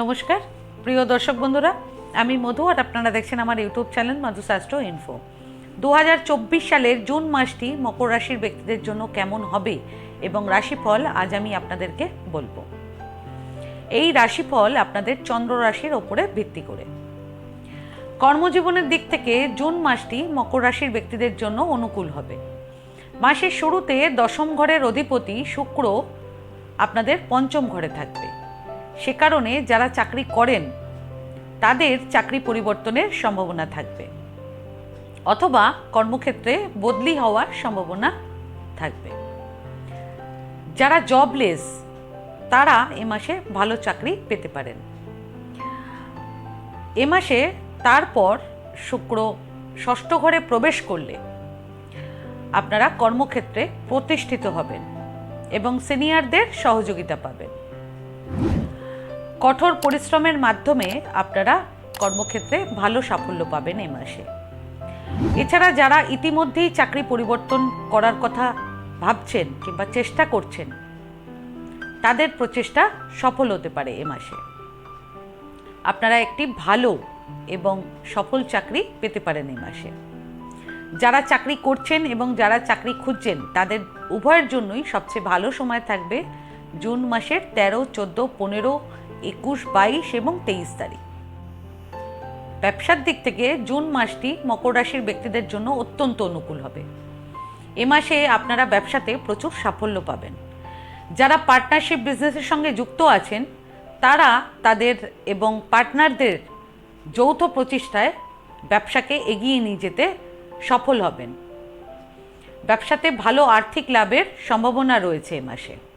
নমস্কার। প্রিয় দর্শক বন্ধুরা, আমি মধু আর আপনারা দেখছেন আমার ইউটিউব চ্যানেল মধু শাস্ত্র ইনফো। দু হাজার চব্বিশ সালের জুন মাসটি মকর রাশির ব্যক্তিদের জন্য কেমন হবে এবং রাশিফল আজ আমি আপনাদেরকে বলব। এই রাশিফল আপনাদের চন্দ্র রাশির ওপরে ভিত্তি করে। কর্মজীবনের দিক থেকে জুন মাসটি মকর রাশির ব্যক্তিদের জন্য অনুকূল হবে। মাসের শুরুতে দশম ঘরের অধিপতি শুক্র আপনাদের পঞ্চম ঘরে থাকবে। সে কারণে যারা চাকরি করেন, তাদের চাকরি পরিবর্তনের সম্ভাবনা থাকবে। অথবা কর্মক্ষেত্রে বদলি হওয়ার সম্ভাবনা থাকবে। যারা জবলেস তারা এ মাসে ভালো চাকরি পেতে পারেন। এ মাসে তারপর শুক্র ষষ্ঠ ঘরে প্রবেশ করলে আপনারা কর্মক্ষেত্রে প্রতিষ্ঠিত হবেন এবং সিনিয়রদের সহযোগিতা পাবেন। কঠোর পরিশ্রমের মাধ্যমে আপনারা কর্মক্ষেত্রে ভালো সাফল্য পাবেন এই মাসে। এছাড়া যারা ইতিমধ্যেই চাকরি পরিবর্তন করার কথা ভাবছেন কিংবা চেষ্টা করছেন, তাদের প্রচেষ্টা সফল হতে পারে এ মাসে। আপনারা একটি ভালো এবং সফল চাকরি পেতে পারেন এই মাসে। যারা চাকরি করছেন এবং যারা চাকরি খুঁজছেন, তাদের উভয়ের জন্যই সবচেয়ে ভালো সময় থাকবে জুন মাসের তেরো, চোদ্দ, পনেরো একুশ, বাইশ এবং তেইশ তারিখ। ব্যবসার দিক থেকে জুন মাসটি মকর রাশির ব্যক্তিদের জন্য অত্যন্ত অনুকূল হবে। এ মাসে আপনারা ব্যবসাতে প্রচুর সাফল্য পাবেন। যারা পার্টনারশিপ বিজনেসের সঙ্গে যুক্ত আছেন, তারা তাদের এবং পার্টনারদের যৌথ প্রচেষ্টায় ব্যবসাকে এগিয়ে নিয়ে যেতে সফল হবেন। ব্যবসাতে ভালো আর্থিক লাভের সম্ভাবনা রয়েছে এ মাসে।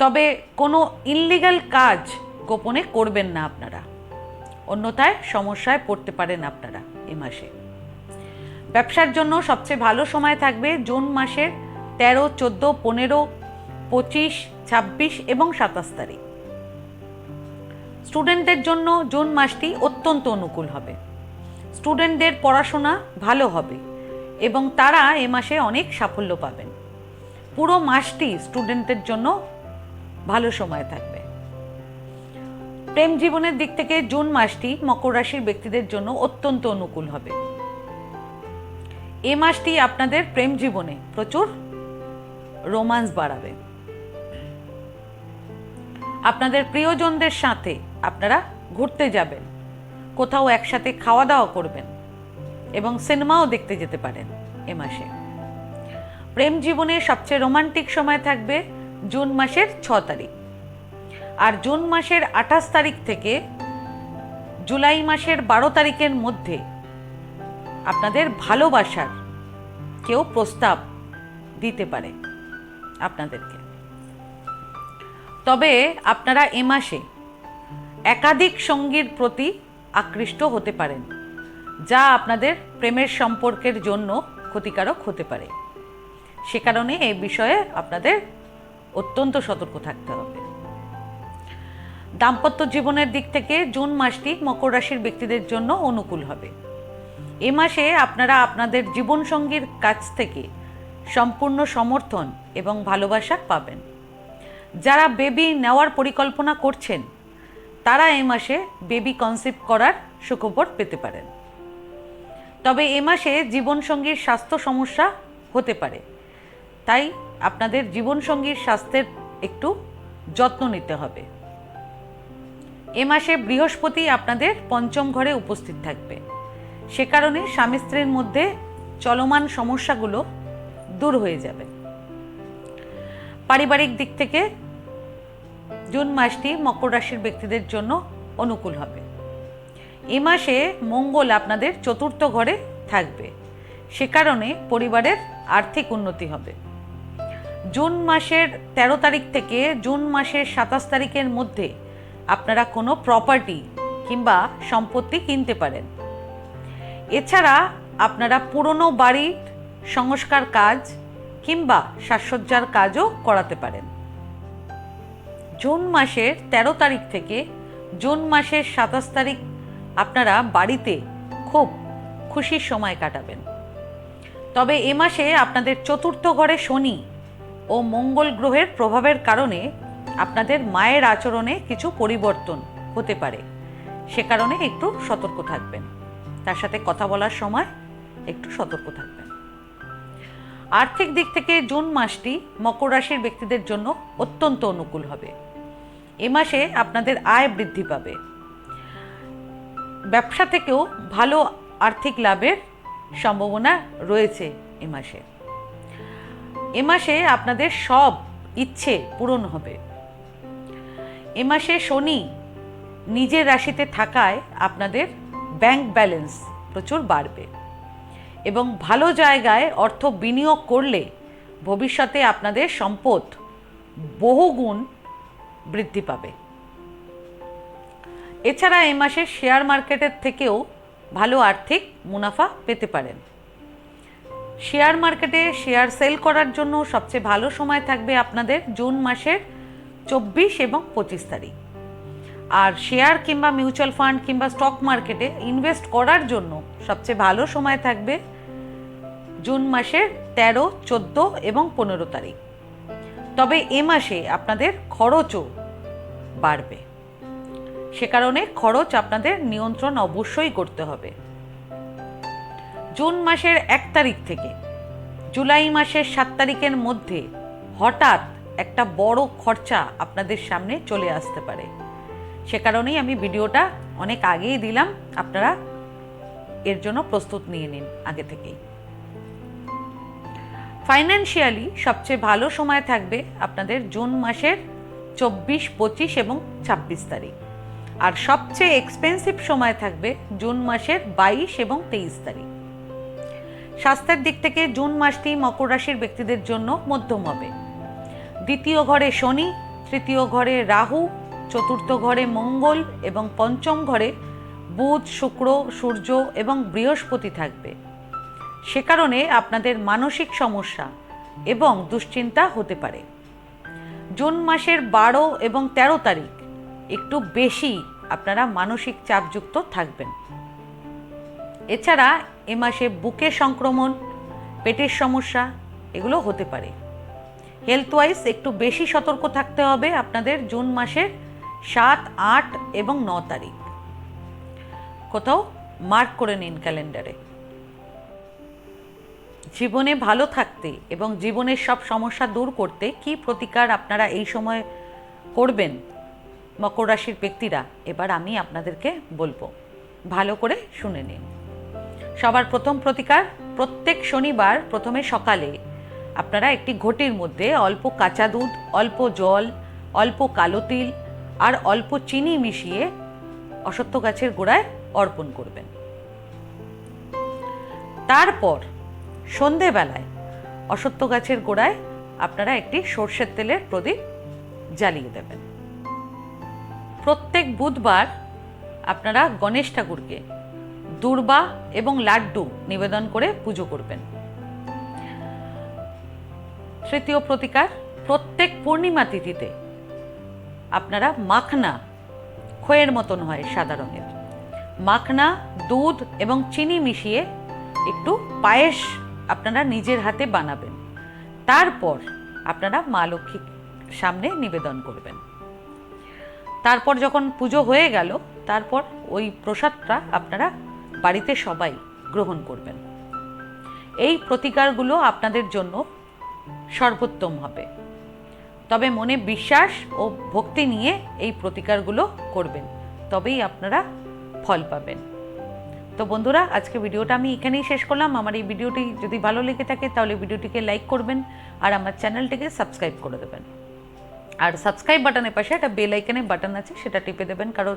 তবে কোনো ইনলিগাল কাজ গোপনে করবেন না আপনারা। অন্যথায় সমস্যায় পড়তে পারেন আপনারা এ মাসে। ব্যবসার জন্য সবচেয়ে ভালো সময় থাকবে জুন মাসের তেরো, চোদ্দ, পনেরো, পঁচিশ, ছাব্বিশ এবং সাতাশ তারিখ। স্টুডেন্টদের জন্য জুন মাসটি অত্যন্ত অনুকূল হবে। স্টুডেন্টদের পড়াশোনা ভালো হবে এবং তারা এ মাসে অনেক সাফল্য পাবেন। পুরো মাসটি স্টুডেন্টদের জন্য ভালো সময় থাকবে। প্রেম জীবনের দিক থেকে জুন মাসটি মকর রাশির ব্যক্তিদের জন্য অত্যন্ত অনুকূল হবে। এ মাসটি আপনাদের প্রেম জীবনে প্রচুর রোমান্স বাড়াবে। আপনাদের প্রিয়জনদের সাথে আপনারা ঘুরতে যাবেন, কোথাও একসাথে খাওয়া দাওয়া করবেন এবং সিনেমাও দেখতে যেতে পারেন এ মাসে। প্রেম জীবনে সবচেয়ে রোমান্টিক সময় থাকবে জুন মাসের ছ তারিখ। আর জুন মাসের আঠাশ তারিখ থেকে জুলাই মাসের বারো তারিখের মধ্যে আপনাদের ভালোবাসার কেউ প্রস্তাব দিতে পারে আপনাদেরকে। তবে আপনারা এ মাসে একাধিক সঙ্গীর প্রতি আকৃষ্ট হতে পারেন, যা আপনাদের প্রেমের সম্পর্কের জন্য ক্ষতিকারক হতে পারে। সে কারণে এই বিষয়ে আপনাদের অত্যন্ত সতর্ক থাকতে হবে। দাম্পত্য জীবনের দিক থেকে জুন মাসটি মকর রাশির ব্যক্তিদের জন্য অনুকূল হবে। এ মাসে আপনারা আপনাদের জীবনসঙ্গীর কাছ থেকে সম্পূর্ণ সমর্থন এবং ভালোবাসা পাবেন। যারা বেবি নেওয়ার পরিকল্পনা করছেন, তারা এ মাসে বেবি কনসেপ্ট করার সুখবর পেতে পারেন। তবে এ মাসে জীবনসঙ্গীর স্বাস্থ্য সমস্যা হতে পারে। তাই আপনাদের জীবনসঙ্গীর স্বাস্থ্যের একটু যত্ন নিতে হবে। এ মাসে বৃহস্পতি আপনাদের পঞ্চম ঘরে উপস্থিত থাকবে। সে কারণে স্বামী স্ত্রীর মধ্যে চলমান সমস্যাগুলো দূর হয়ে যাবে। পারিবারিক দিক থেকে জুন মাসটি মকর রাশির ব্যক্তিদের জন্য অনুকূল হবে। এ মাসে মঙ্গল আপনাদের চতুর্থ ঘরে থাকবে। সে কারণে পরিবারের আর্থিক উন্নতি হবে। জুন মাসের ১৩ তারিখ থেকে জুন মাসের সাতাশ তারিখের মধ্যে আপনারা কোনো প্রপার্টি কিংবা সম্পত্তি কিনতে পারেন। এছাড়া আপনারা পুরনো বাড়ির সংস্কার কাজ কিংবা সাজসজ্জার কাজও করাতে পারেন। জুন মাসের ১৩ তারিখ থেকে জুন মাসের সাতাশ তারিখ আপনারা বাড়িতে খুব খুশির সময় কাটাবেন। তবে এ মাসে আপনাদের চতুর্থ ঘরে শনি ও মঙ্গল গ্রহের প্রভাবের কারণে আপনাদের মায়ের আচরণে কিছু পরিবর্তন হতে পারে। সে কারণে একটু সতর্ক থাকবেন। তার সাথে কথা বলার সময় একটু সতর্ক থাকবেন। আর্থিক দিক থেকে জুন মাসটি মকর রাশির ব্যক্তিদের জন্য অত্যন্ত অনুকূল হবে। এ মাসে আপনাদের আয় বৃদ্ধি পাবে। ব্যবসা থেকেও ভালো আর্থিক লাভের সম্ভাবনা রয়েছে এ মাসে। এ মাসে আপনাদের সব ইচ্ছে পূরণ হবে। এ মাসে শনি নিজের রাশিতে থাকায় আপনাদের ব্যাংক ব্যালেন্স প্রচুর বাড়বে এবং ভালো জায়গায় অর্থ বিনিয়োগ করলে ভবিষ্যতে আপনাদের সম্পদ বহুগুণ বৃদ্ধি পাবে। এছাড়া এই মাসে শেয়ার মার্কেটের থেকেও ভালো আর্থিক মুনাফা পেতে পারেন। শেয়ার মার্কেটে শেয়ার সেল করার জন্য সবচেয়ে ভালো সময় থাকবে আপনাদের জুন মাসের চব্বিশ এবং পঁচিশ তারিখ। আর শেয়ার কিংবা মিউচুয়াল ফান্ড কিংবা স্টক মার্কেটে ইনভেস্ট করার জন্য সবচেয়ে ভালো সময় থাকবে জুন মাসের তেরো, চোদ্দ এবং পনেরো তারিখ। তবে এ মাসে আপনাদের খরচও বাড়বে। সে কারণে খরচ আপনাদের নিয়ন্ত্রণ অবশ্যই করতে হবে। জুন মাসের এক তারিখ থেকে। জুলাই মাসের সাত তারিখের মধ্যে হঠাৎ একটা বড় খরচা আপনাদের সামনে চলে আসতে পারে। সে কারণেই আমি ভিডিওটা অনেক আগেই দিলাম, আপনারা এর জন্য প্রস্তুত নিয়ে নিন আগে থেকেই। ফাইন্যান্সিয়ালি সবচেয়ে ভালো সময় থাকবে আপনাদের জুন মাসের চব্বিশ, পঁচিশ এবং ছাব্বিশ তারিখ। আর সবচেয়ে এক্সপেন্সিভ সময় থাকবে জুন মাসের বাইশ এবং তেইশ তারিখ। স্বাস্থ্যের দিক থেকে জুন মাসটি মকর রাশির ব্যক্তিদের জন্য মধ্যম হবে। দ্বিতীয় ঘরে শনি, তৃতীয় ঘরে রাহু, চতুর্থ ঘরে মঙ্গল এবং পঞ্চম ঘরে বুধ, শুক্র, সূর্য এবং বৃহস্পতি থাকবে। সে কারণে আপনাদের মানসিক সমস্যা এবং দুশ্চিন্তা হতে পারে। জুন মাসের বারো এবং ১৩ তারিখ একটু বেশি আপনারা মানসিক চাপযুক্ত থাকবেন। এছাড়া এ মাসে বুকে সংক্রমণ, পেটের সমস্যা এগুলো হতে পারে। হেলথ ওয়াইজ একটু বেশি সতর্ক থাকতে হবে আপনাদের জুন মাসের সাত, আট এবং ন তারিখ। কোথাও মার্ক করে নিন ক্যালেন্ডারে জীবনে ভালো থাকতে এবং জীবনের সব সমস্যা দূর করতে কি প্রতিকার আপনারা এই সময় করবেন? মকর রাশির ব্যক্তিরা, এবার আমি আপনাদেরকে বলব। ভালো করে শুনে নিন। সবার প্রথম প্রতিকার প্রত্যেক শনিবার প্রথমে সকালে। আপনারা একটি ঘটির মধ্যে অল্প কাঁচা দুধ, অল্প জল, অল্প কালো তিল আর অল্প চিনি মিশিয়ে অসত্য গাছের গোড়ায় অর্পণ করবেন। তারপর সন্ধেবেলায় অসত্য গাছের গোড়ায় আপনারা একটি সর্ষের তেলের প্রদীপ জ্বালিয়ে দেবেন। প্রত্যেক বুধবার আপনারা গণেশ ঠাকুরকে দুর্বা এবং লাড্ডু নিবেদন করে পুজো করবেন। তৃতীয় প্রতিকার, প্রত্যেক পূর্ণিমা তিথিতে আপনারা মাখনা খয়ের মতন হয় সাদা রঙের। মাখনা, দুধ এবং চিনি মিশিয়ে একটু পায়েস আপনারা নিজের হাতে বানাবেন। তারপর আপনারা মা লক্ষ্মীর সামনে নিবেদন করবেন। তারপর যখন পুজো হয়ে গেল, তারপর ওই প্রসাদটা আপনারা বাড়িতে সবাই গ্রহণ করবেন। এই প্রতিকারগুলো আপনাদের জন্য সর্বোত্তম হবে। তবে মনে বিশ্বাস ও ভক্তি নিয়ে এই প্রতিকারগুলো করবেন, তবেই আপনারা ফল পাবেন। তো বন্ধুরা, আজকে ভিডিওটা আমি এখানেই শেষ করলাম। আমার এই ভিডিওটি যদি ভালো লেগে থাকে, তাহলে ভিডিওটিকে লাইক করবেন আর আমার চ্যানেলটিকে সাবস্ক্রাইব করে দেবেন। আর সাবস্ক্রাইব বাটনের পাশে একটা বেল আইকনের বাটন আছে, সেটা টিপে দেবেন, কারণ